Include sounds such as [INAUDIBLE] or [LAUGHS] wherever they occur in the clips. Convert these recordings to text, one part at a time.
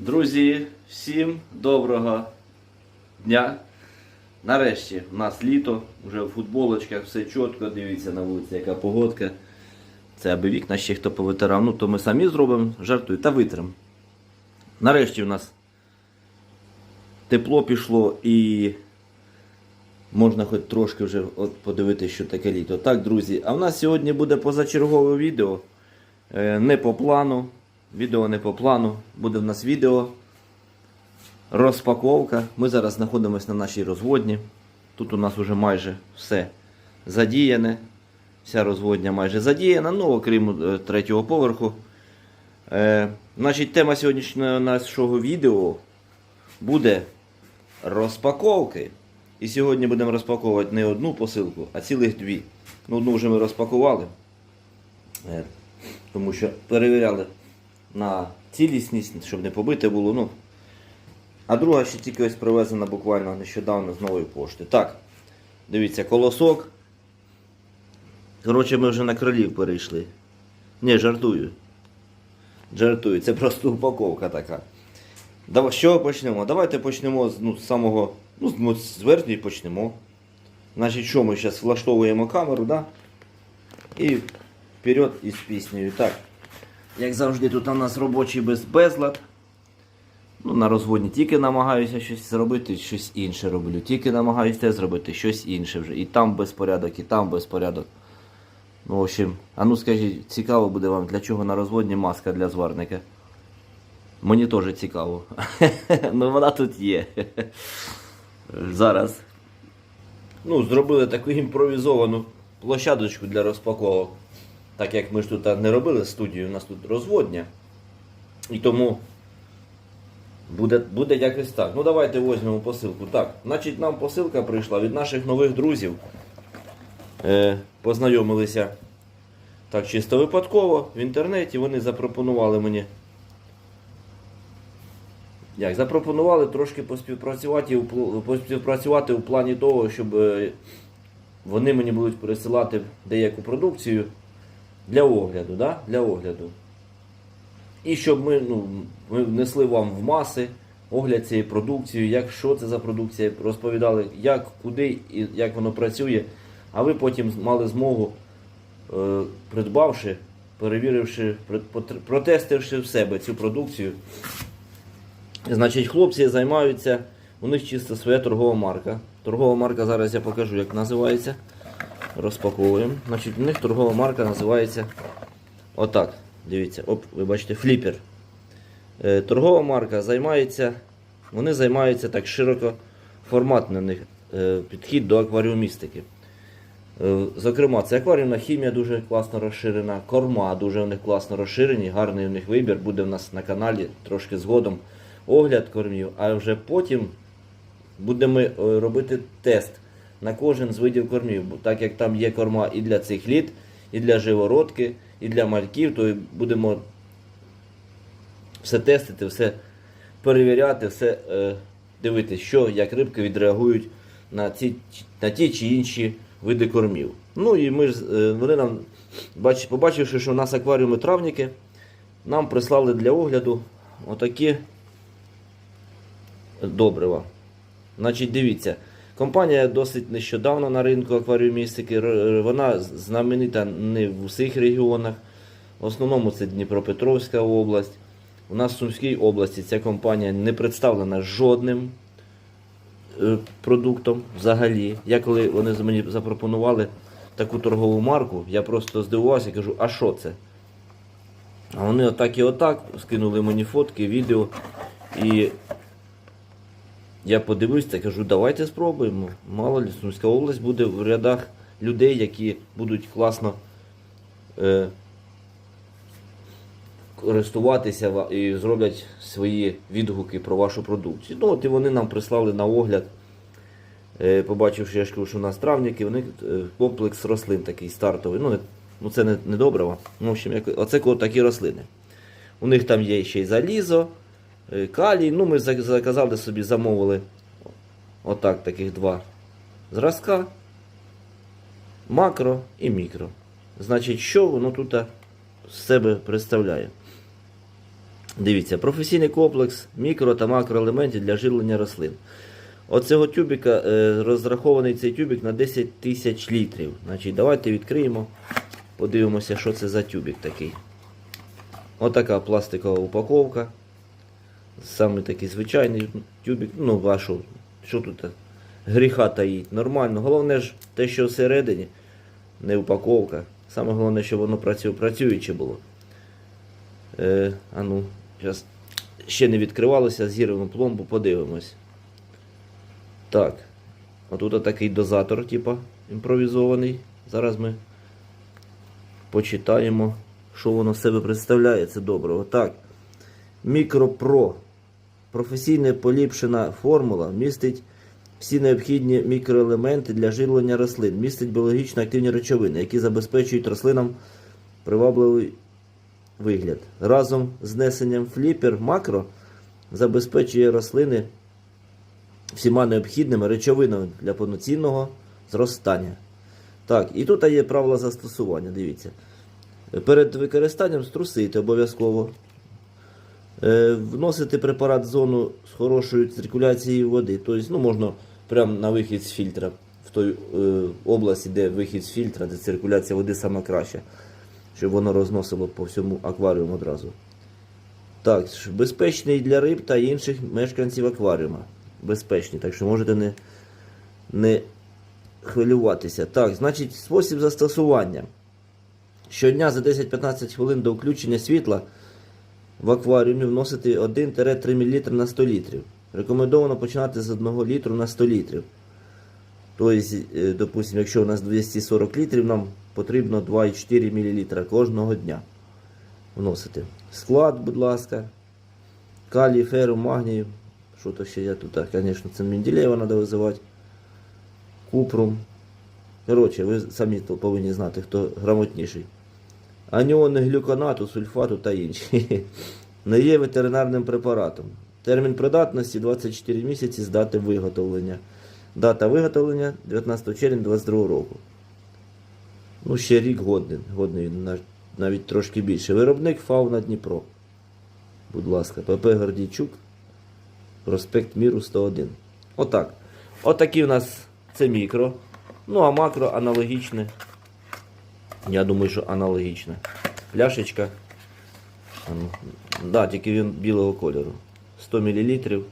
Друзі, всім доброго дня. Нарешті у нас літо, вже в футболочках, все чітко, дивіться на вулиці, яка погодка. Це аби вікна ще хто повитирав, ну то ми самі зробимо, жартую, та витрим. Нарешті у нас тепло пішло і можна хоч трошки вже от подивитися, що таке літо. Так, друзі, а в нас сьогодні буде позачергове відео. Е, Не по плану. Відео не по плану. Буде в нас відео. Розпаковка. Ми зараз знаходимося на нашій розводні. Тут у нас вже майже все задіяне. Вся розводня майже задіяна, ну окрім е, третього поверху. Е, значить, тема сьогоднішнього нашого відео буде розпаковки. І сьогодні будемо розпаковувати не одну посилку, а цілих дві. Ну, одну вже ми розпакували. Е, тому що перевіряли на цілісність, щоб не побите було. Ну. А друга ще тільки ось привезена буквально нещодавно з нової пошти. Так, дивіться, колосок. Коротше, ми вже на кролів перейшли. Ні, жартую. Жартую, це просто упаковка така. Давай, чого почнемо? Давайте почнемо з, ну, з самого. Ну, з- ну, верхньої почнемо. Значить, що ми зараз влаштовуємо камеру, да? І вперед із піснею. Так. Як завжди, тут у нас робочий без безлад. Ну, на розводні тільки намагаюся щось зробити, щось інше роблю. Тільки намагаюся те зробити, щось інше вже. І там безпорядок, і там безпорядок. Ну, в общем, а ну скажіть, цікаво буде вам, для чого на розводні маска для зварника? Мені теж цікаво. [LAUGHS] ну вона тут є. [LAUGHS] Зараз. Ну, зробили таку імпровізовану площадочку для розпаковок. Так як ми ж тут не робили студію, у нас тут розводня. І тому буде, буде якось так. Ну давайте візьмемо посилку. Так, значить нам посилка прийшла від наших нових друзів. Е, познайомилися так чисто випадково в інтернеті. Вони запропонували мені. Як, запропонували трошки поспівпрацювати, поспівпрацювати у плані того, щоб е, вони мені будуть пересилати деяку продукцію для огляду. Да? Для огляду. І щоб ми, ну, ми внесли вам в маси огляд цієї продукції, як що це за продукція, розповідали, як, куди і як воно працює. А ви потім мали змогу, е, придбавши, перевіривши, протестивши в себе цю продукцію. Значить, хлопці займаються, у них чисто своя торгова марка. Торгова марка зараз я покажу, як називається. Розпаковуємо. Значить, у них торгова марка називається отак. Дивіться, оп, ви бачите, фліпер. Е, торгова марка займається, вони займаються так широко у них е, підхід до акваріумістики. Е, Зокрема, це акваріумна хімія дуже класно розширена, корма дуже у них класно розширені, гарний у них вибір. Буде в нас на каналі трошки згодом огляд кормів, а вже потім будемо робити тест на кожен з видів кормів. Так як там є корма і для цих літ, і для живородки, і для мальків, то будемо все тестити, все перевіряти, все е, дивитися, що як рибки відреагують на ці, на ті чи інші види кормів. Ну і ми ж, е, вони нам, бач, побачивши, що у нас акваріуми травники, нам прислали для огляду отакі добрива. Значить, дивіться, компанія досить нещодавно на ринку акваріумістики. Вона знаменита не в усіх регіонах. В основному це Дніпропетровська область. У нас в Сумській області ця компанія не представлена жодним е, продуктом взагалі. Я коли вони мені запропонували таку торгову марку, я просто здивувався і кажу, а що це? А вони отак і отак скинули мені фотки, відео. І я подивився кажу, давайте спробуємо. Мало ли, Сумська область буде в рядах людей, які будуть класно е, користуватися і зроблять свої відгуки про вашу продукцію. Ну от і вони нам прислали на огляд, е, побачивши, я ж кажу, що у нас травники, вони е, комплекс рослин такий стартовий. Ну, не, ну це не, не доброго. Ну, в общем, як, оце такі рослини. У них там є ще й залізо, калій. Ну, ми заказали собі, замовили отак таких два зразка. Макро і мікро. Значить, що воно тут з себе представляє? Дивіться, професійний комплекс мікро та макроелементів для живлення рослин. Оцього тюбіка е, розрахований цей тюбік на 10 тисяч літрів. Значить, давайте відкриємо, подивимося, що це за тюбік такий. Отака пластикова упаковка. Саме такий звичайний тюбік. Ну, а що, тут гріха таїть? Нормально. Головне ж те, що всередині, не упаковка. Саме головне, щоб воно працю, працююче було. Е, а ну, зараз ще не відкривалося, зірвемо пломбу, подивимось. Так. Отут такий дозатор, типа, імпровізований. Зараз ми почитаємо, що воно з себе представляє. Це добре. Отак. Мікропро. Професійна поліпшена формула містить всі необхідні мікроелементи для живлення рослин, містить біологічно активні речовини, які забезпечують рослинам привабливий вигляд. Разом з несенням фліпер макро забезпечує рослини всіма необхідними речовинами для повноцінного зростання. Так, і тут є правила застосування, дивіться. Перед використанням струсити обов'язково. Е, Вносити препарат в зону з хорошою циркуляцією води. Тобто, ну, можна прямо на вихід з фільтра, в той е, області, де вихід з фільтра, де циркуляція води саме краща, щоб воно розносило по всьому акваріуму одразу. Так, безпечний для риб та інших мешканців акваріума. Безпечний, так що можете не, не хвилюватися. Так, значить, спосіб застосування. Щодня за 10-15 хвилин до включення світла в акваріумі вносити 1-3 мл на 100 літрів. Рекомендовано починати з 1 літру на 100 літрів. Тобто, е, допустимо, якщо у нас 240 літрів, нам потрібно 2,4 мл кожного дня вносити. Склад, будь ласка, калій, феру, магній. Що то ще я тут, звісно, це Менделєва треба визивати. Купрум. Коротше, ви самі повинні знати, хто грамотніший. Аніони глюконату, сульфату та інші. [LAUGHS] Не є ветеринарним препаратом. Термін придатності 24 місяці з дати виготовлення. Дата виготовлення 19 червня 2022 року. Ну, ще рік годний, годний навіть трошки більше. Виробник Фауна Дніпро. Будь ласка, ПП Гордійчук, проспект Міру 101. Отак. Отакі в нас це мікро. Ну, а макро аналогічне. Я думаю, що аналогічне. Пляшечка. Ну, Да, тільки він білого кольору. 100 мл.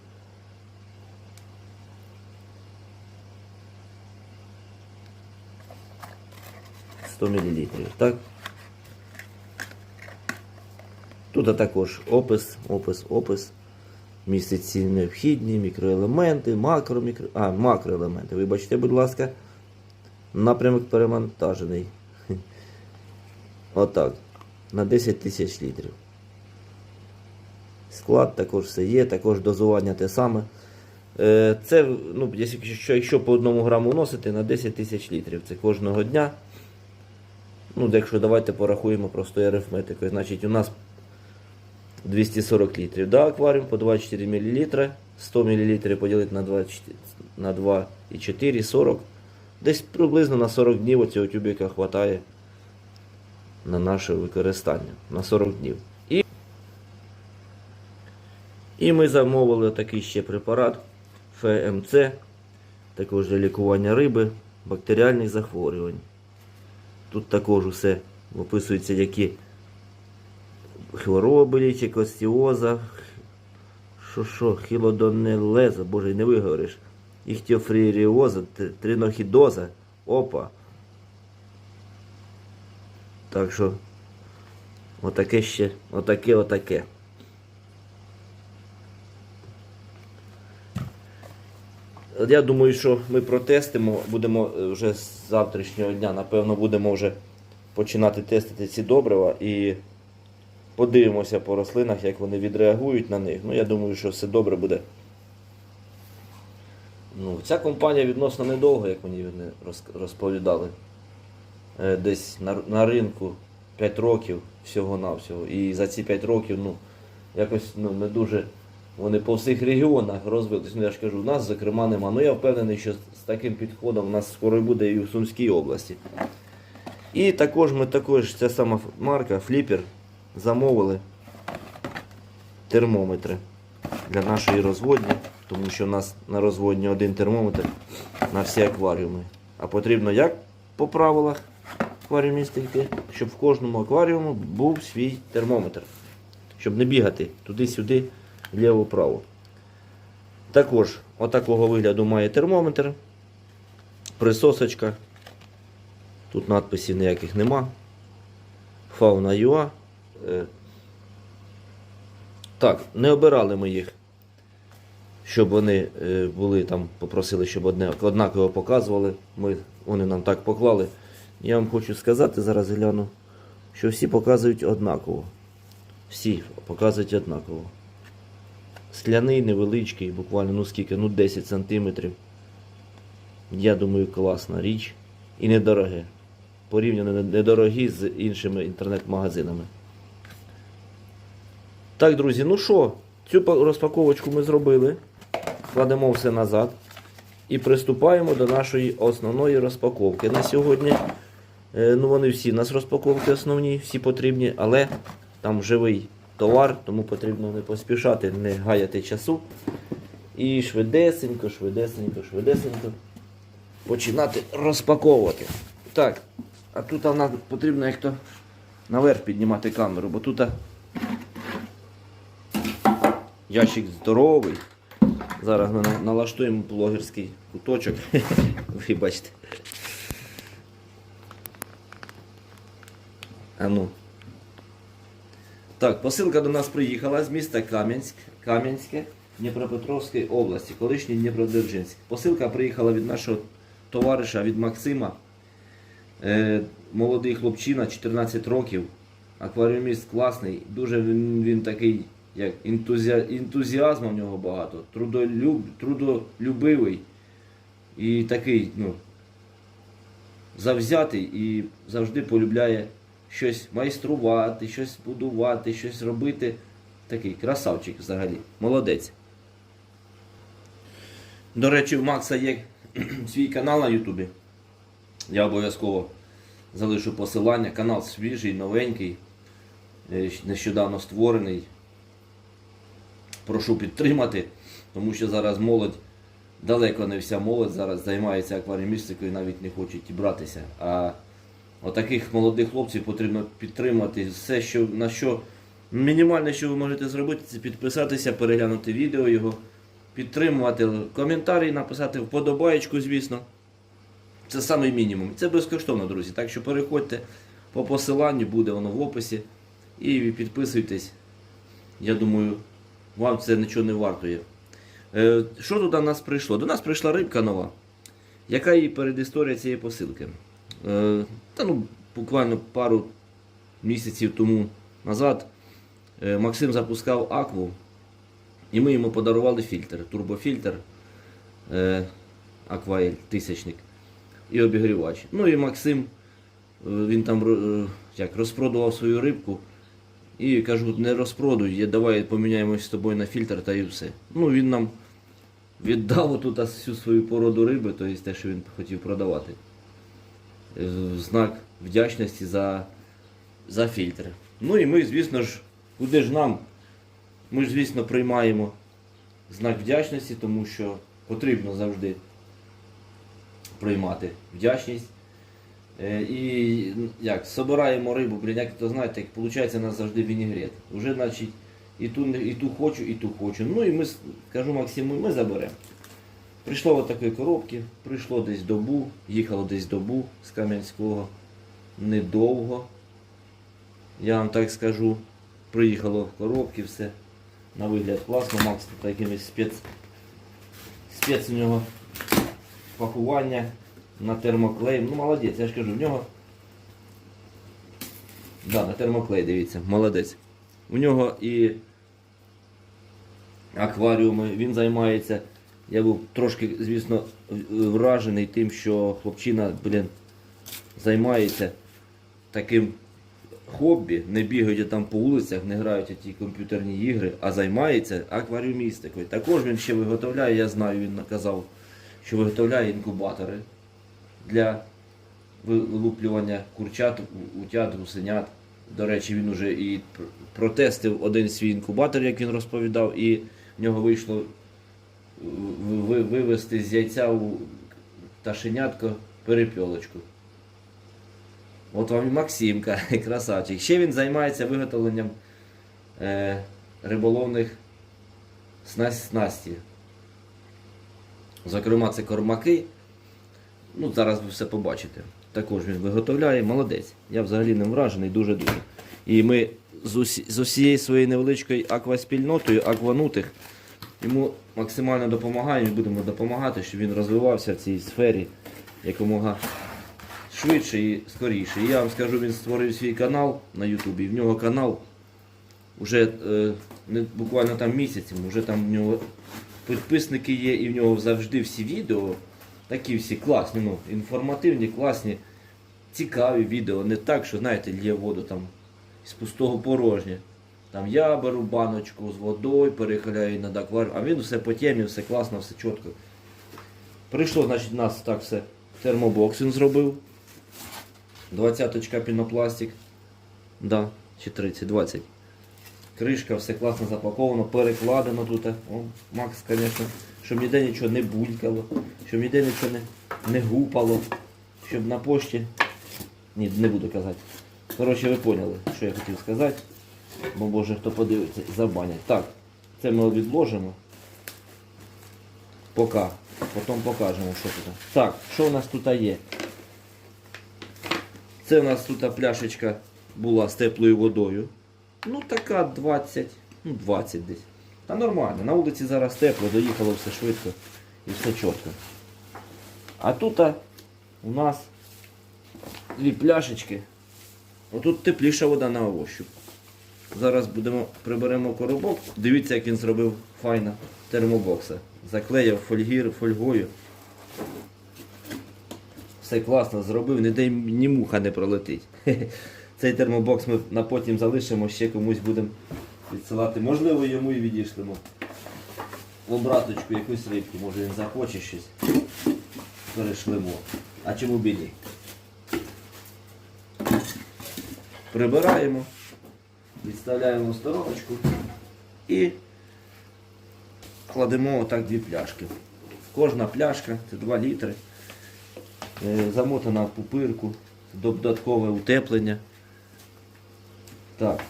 Сто мл. Так. Тут також опис, опис, опис. Містить ці необхідні мікроелементи, макро, мікро... А, макроелементи. Вибачте, будь ласка. Напрямок перемонтажений. Отак. На 10 тисяч літрів. Склад також все є, також дозування те саме. Е, Це, ну, якщо, якщо по одному граму вносити на 10 тисяч літрів. Це кожного дня. Ну, якщо давайте порахуємо простою арифметикою. Значить, у нас 240 літрів. Да, акваріум по 24 мл. 100 мл поділити на 24 на 2,4, 40. Десь приблизно на 40 днів оцього тюбіка вистачає на наше використання. На 40 днів. І, і ми замовили такий ще препарат ФМЦ, також для лікування риби, бактеріальних захворювань. Тут також усе описується, які хвороби лічить, остіоза, що що, хілодонелеза, боже, не виговориш, іхтіофріріоза, тринохідоза, опа. Так що, отаке ще, отаке, отаке. Я думаю, що ми протестимо, будемо е, вже з завтрашнього дня, напевно, будемо вже починати тестити ці добрива і подивимося по рослинах, як вони відреагують на них. Ну, я думаю, що все добре буде. Ну, ця компанія відносно недовго, як мені розповідали. Е, Десь на, на ринку 5 років всього-навсього. І за ці 5 років, ну, якось ну, не дуже вони по всіх регіонах розвились. Ну, я ж кажу, у нас, зокрема, нема. Ну я впевнений, що з таким підходом у нас скоро буде і в Сумській області. І також ми також ця сама марка Flipper замовили. термометри для нашої розводні, тому що у нас на розводні один термометр на всі акваріуми. А потрібно як по правилах акваріумістики, щоб в кожному акваріуму був свій термометр. Щоб не бігати туди-сюди, вліво-право. Також отакого вигляду має термометр. Присосочка. Тут надписів ніяких нема. Фауна ЮА. Е, Так, не обирали ми їх, щоб вони е, були там, попросили, щоб однаково показували. Ми, вони нам так поклали. Я вам хочу сказати, зараз гляну, що всі показують однаково. Всі показують однаково. Скляний, невеличкий, буквально ну скільки, ну 10 сантиметрів. Я думаю, класна річ. І недороге. Порівняно недорогі з іншими інтернет-магазинами. Так, друзі, ну що, цю розпаковочку ми зробили. Кладемо все назад. І приступаємо до нашої основної розпаковки. На сьогодні, ну вони всі у нас розпаковки основні, всі потрібні, але там живий товар, тому потрібно не поспішати, не гаяти часу. І швидесенько, швидесенько, швидесенько починати розпаковувати. Так, а тут нам потрібно як то наверх піднімати камеру, бо тут ящик здоровий. Зараз ми налаштуємо блогерський куточок. [LAUGHS] Ви бачите. А ну. Так, посилка до нас приїхала з міста Кам'янськ, Кам'янське Дніпропетровської області, колишній Дніпродзержинськ. Посилка приїхала від нашого товариша, від Максима. Е, молодий хлопчина, 14 років. Акваріуміст класний, дуже він, він такий, як ентузіа, ентузіазму в нього багато, трудолюб, трудолюбивий і такий, ну, завзятий і завжди полюбляє щось майструвати, щось будувати, щось робити. Такий красавчик взагалі, молодець. До речі, в Макса є [CLEARS THROAT] свій канал на Ютубі. Я обов'язково залишу посилання. Канал свіжий, новенький, е, нещодавно створений. Прошу підтримати, тому що зараз молодь, далеко не вся молодь зараз займається акваріумістикою і навіть не і братися. А отаких молодих хлопців потрібно підтримати. Все, що, на що мінімальне, що ви можете зробити, це підписатися, переглянути відео його, підтримувати, коментарі написати, вподобаєчку, звісно. Це самий мінімум. Це безкоштовно, друзі. Так що переходьте по посиланню, буде воно в описі. І підписуйтесь. Я думаю, вам це нічого не вартує. Е, що тут до нас прийшло? До нас прийшла рибка нова. Яка її передісторія цієї посилки? Е, та ну, буквально пару місяців тому назад е, Максим запускав акву, і ми йому подарували фільтр, турбофільтр е, Акваель тисячник і обігрівач. Ну і Максим, він там як, розпродував свою рибку. І кажу, не розпродуй, я, давай поміняємось з тобою на фільтр та і все. Ну він нам віддав отут всю свою породу риби, тобто те, що він хотів продавати. Е, Знак вдячності за, за фільтр. Ну і ми, звісно ж, куди ж нам? Ми ж, звісно, приймаємо знак вдячності, тому що потрібно завжди приймати вдячність. Е, І як, собираємо рибу, блін, як то знаєте, як виходить у нас завжди вінігрет. Уже, значить, і ту, і ту хочу, і ту хочу. Ну і ми, кажу Максиму, ми заберемо. Прийшло в такої коробки, прийшло десь добу, їхало десь добу з Кам'янського. Недовго. Я вам так скажу. Приїхало в коробки, все. На вигляд класно, Макс тут якимось спец. Спец у нього пакування на термоклей. Ну, молодець, я ж кажу, в нього. Да, на термоклей, дивіться, молодець. У нього і акваріуми, він займається. Я був трошки, звісно, вражений тим, що хлопчина, блін, займається таким хобі, не бігають там по вулицях, не грають ті комп'ютерні ігри, а займається акваріумістикою. Також він ще виготовляє, я знаю, він наказав, що виготовляє інкубатори для вилуплювання курчат, утят, гусенят. До речі, він уже і протестив один свій інкубатор, як він розповідав, і в нього вийшло вивести з яйця у пташенятко перепьолочку. От вам і Максимка, [LAUGHS] красавчик. Ще він займається виготовленням е, риболовних снасті. Зокрема, це кормаки. Ну, зараз ви все побачите. Також він виготовляє, молодець. Я взагалі ним вражений дуже-дуже. І ми з усією своєю невеличкою акваспільнотою, акванутих, йому максимально допомагаємо і будемо допомагати, щоб він розвивався в цій сфері якомога швидше і скоріше. І я вам скажу, він створив свій канал на Ютубі. В нього канал вже е, не, буквально там місяцем, вже там в нього підписники є, і в нього завжди всі відео такі всі класні, ну, інформативні, класні, цікаві відео. Не так, що, знаєте, лє воду там з пустого порожня. Там я беру баночку з водою, перехиляю її над акваріум, а він все по темі, все класно, все чітко. Прийшло, значить, нас так все. Термобокс він зробив. 20 пінопластик. Да, чи 30, 20. Кришка, все класно запаковано, перекладено тут. О, Макс, звісно, щоб ніде нічого не булькало, щоб ніде нічого не, не гупало, щоб на пошті. Ні, не буду казати. Коротше, ви поняли, що я хотів сказати. Бо може хто подивиться, забанять. Так, це ми відложимо. Поки. Потім покажемо, що тут. Так, що у нас тут є? Це у нас тут пляшечка була з теплою водою. Ну така 20, ну 20 десь. Та нормально. На вулиці зараз тепло, доїхало все швидко і все чітко. А тут у нас дві пляшечки. Отут тепліша вода на ощуп. Зараз будемо приберемо коробок. Дивіться, як він зробив файно термобокса. Заклеїв фольгір, фольгою. Все класно зробив, ніде ні муха не пролетить. [LAUGHS] Цей термобокс ми на потім залишимо, ще комусь будемо відсилати. Можливо, йому і відійшлемо. В обраточку якусь рибку, може він захоче щось. Перешлемо. А чому б і? Прибираємо, відставляємо в стороночку і кладемо отак дві пляшки. Кожна пляшка це 2 літри. Е, Замотана в пупирку, додаткове утеплення. Так.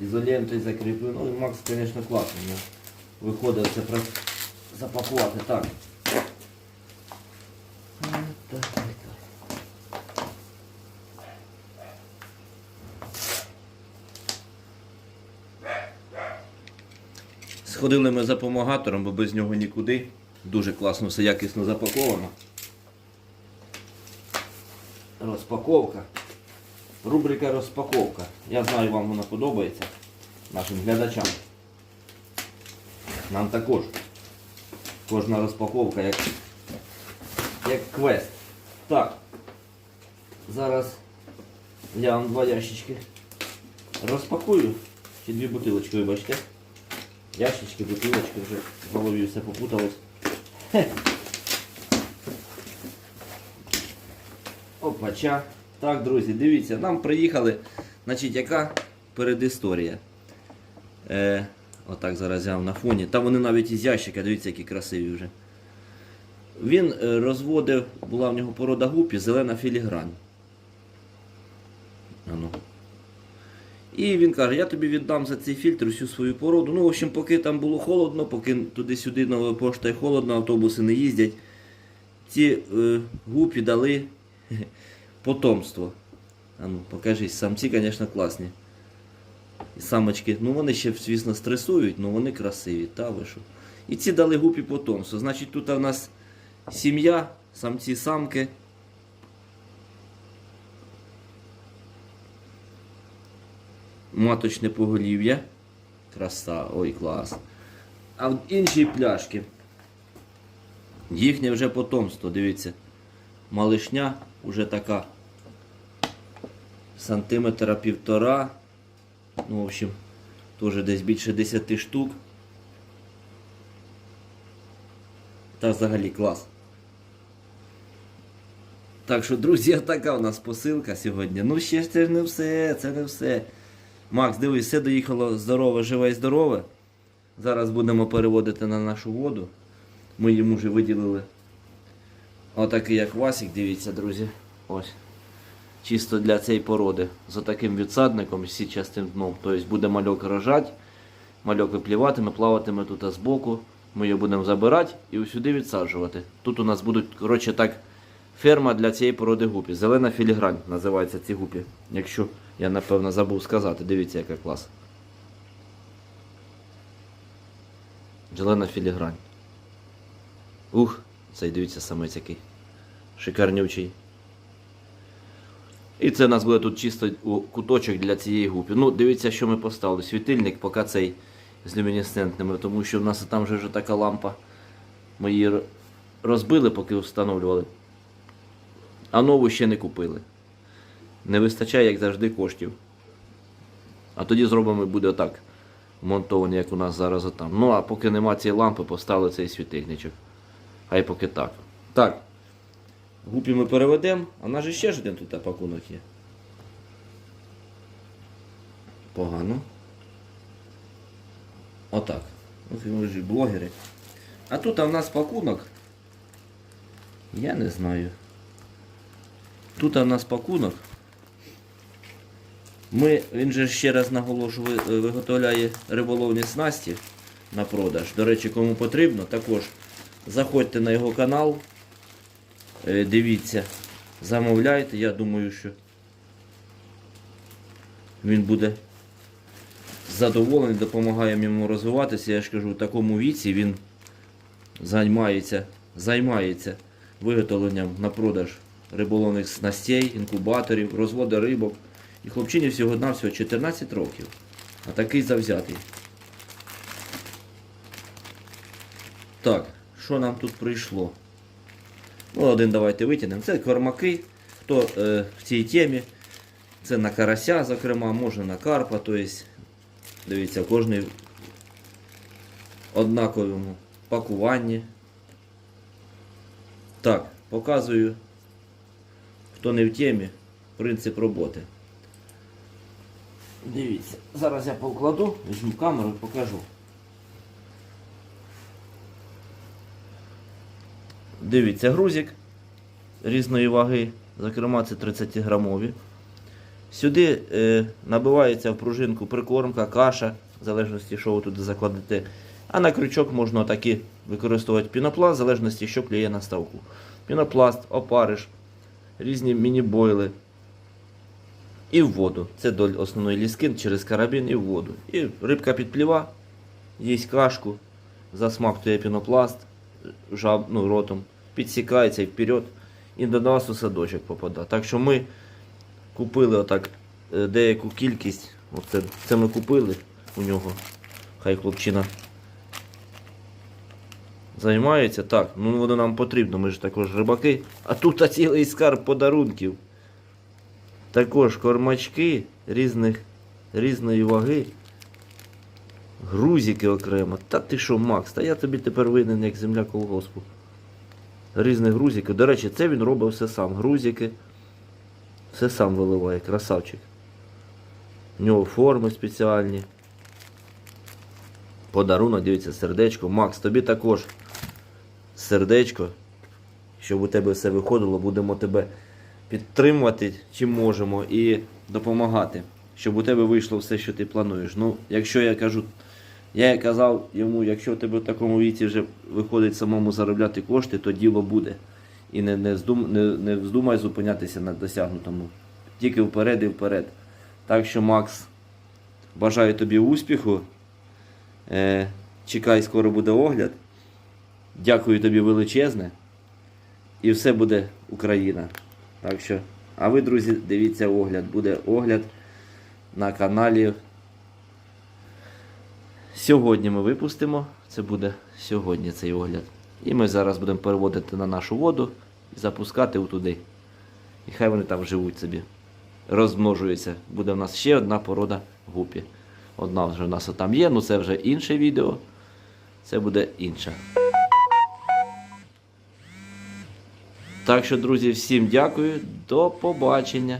Ізолентою закріплю. Ну Макс, звісно, класно. ну, Виходить це запакувати. Так, Сходили ми за помогатором, бо без нього нікуди. Дуже класно, все якісно запаковано. Розпаковка. Рубрика розпаковка. Я знаю, вам вона подобається нашим глядачам. Нам також. Кожна розпаковка як, як квест. Так. Зараз я вам два ящички розпакую. Чи дві бутилочки, вибачте. Ящички, бутилочки, вже в голові все попуталось. Опача. Так, друзі, дивіться, нам приїхали. Значить, яка передісторія? Е, отак зараз взяв на фоні. Там вони навіть із ящика, дивіться, які красиві вже. Він е, розводив, була в нього порода гупі, зелена філігрань. Ану. І він каже, я тобі віддам за цей фільтр всю свою породу. Ну, в общем, поки там було холодно, поки туди-сюди нова пошта і холодно, автобуси не їздять. Ці е, гупі дали [LAUGHS] потомство. А ну, покажись, самці, звісно, класні. І самочки, ну вони ще, звісно, стресують, але вони красиві, та ви що. І ці дали гупі потомство. Значить, тут у нас сім'я, самці, маточне поголів'я. Краса, ой, клас. А в іншій пляшки. Їхнє вже потомство, дивіться. Малишня вже така сантиметра півтора. Ну, в общем, теж десь більше 10 штук. Та взагалі клас. Так що, друзі, [LAUGHS] така у нас посилка сьогодні. Ну, ще ж це ж не все, це не все. Макс, дивись, все доїхало здорове, живе і здорове. Зараз будемо переводити на нашу воду. Ми йому вже виділили отакий як Васік, дивіться, друзі. Ось. Чисто для цієї породи. З таким відсадником, з січастим дном. Тобто буде мальок рожати, мальок випліватиме, плаватиме тут збоку. Ми його будемо забирати і сюди відсаджувати. Тут у нас будуть, коротше так, ферма для цієї породи гупі. Зелена філігрань називається ці гупі. Якщо я напевно забув сказати, дивіться, яка клас. Зелена філігрань. Ух, цей дивіться самець який. Шикарнючий. І це у нас буде тут чисто куточок для цієї гупі. Ну, дивіться, що ми поставили. Світильник, поки цей з люмінесцентними, тому що в нас там вже така лампа. Ми її розбили, поки встановлювали. А нову ще не купили. Не вистачає, як завжди, коштів. А тоді зробимо буде отак. Монтовані, як у нас зараз отам. Ну, а поки нема цієї лампи, поставили цей світильничок. Хай поки так. Так. Гупі ми переведемо, а нас же ще ж один тут пакунок є. Погано. Отак. Ось ми ж блогери. А тут в нас пакунок. Я не знаю. Тут в нас пакунок. Ми, він же ще раз наголошую, е, виготовляє риболовні снасті на продаж. До речі, кому потрібно, також заходьте на його канал. Е, Дивіться, замовляйте. Я думаю, що він буде задоволений, допомагаємо йому розвиватися. Я ж кажу, в такому віці він займається, займається виготовленням на продаж риболовних снастей, інкубаторів, розводу рибок. І хлопчині всього на всього 14 років. А такий завзятий. Так, що нам тут прийшло? Ну, один давайте витягнемо. Це кормаки. Хто е, в цій темі, це на карася, зокрема, можна на карпа. Тобто, дивіться, кожний однаковому пакуванні. Так, показую, хто не в темі, принцип роботи. Дивіться, зараз я покладу, візьму камеру і покажу. Дивіться, грузик різної ваги, зокрема це 30 грамові. Сюди е, набивається в пружинку прикормка, каша, в залежності, що ви туди закладете. А на крючок можна таки використовувати пінопласт, в залежності, що клює на ставку. Пінопласт, опариш, різні міні-бойли. І в воду. Це до основної ліски через карабін і в воду. І рибка підпліва, їсть кашку, засмактує пінопласт жаб, ну, ротом, підсікається вперед, і до нас у садочок попадає. Так що ми купили отак е, деяку кількість. Оце, це ми купили у нього. Хай хлопчина займається. Так, ну воно нам потрібно, ми ж також рибаки. А тут цілий скарб подарунків. Також кормачки різних, різної ваги. Грузики окремо. Та ти що, Макс? Та я тобі тепер винен як земля колгоспу. Різні грузики. До речі, це він робив все сам. Грузики. Все сам виливає, красавчик. У нього форми спеціальні. Подарунок, дивіться, сердечко. Макс, тобі також сердечко. Щоб у тебе все виходило, будемо тебе підтримувати, чим можемо, і допомагати, щоб у тебе вийшло все, що ти плануєш. Ну, якщо я кажу, я казав йому, якщо у тебе в такому віці вже виходить самому заробляти кошти, то діло буде. І не, не, здум, не, не вздумай зупинятися на досягнутому. Тільки вперед і вперед. Так що, Макс, бажаю тобі успіху. Е, чекай, скоро буде огляд. Дякую тобі величезне. І все буде Україна. Так що, а ви, друзі, дивіться огляд. Буде огляд на каналі. Сьогодні ми випустимо. Це буде сьогодні цей огляд. І ми зараз будемо переводити на нашу воду і запускати туди. І хай вони там живуть собі. Розмножуються. Буде в нас ще одна порода гупі. Одна вже в нас там є, ну це вже інше відео. Це буде інша. Так що, друзі, всім дякую, до побачення.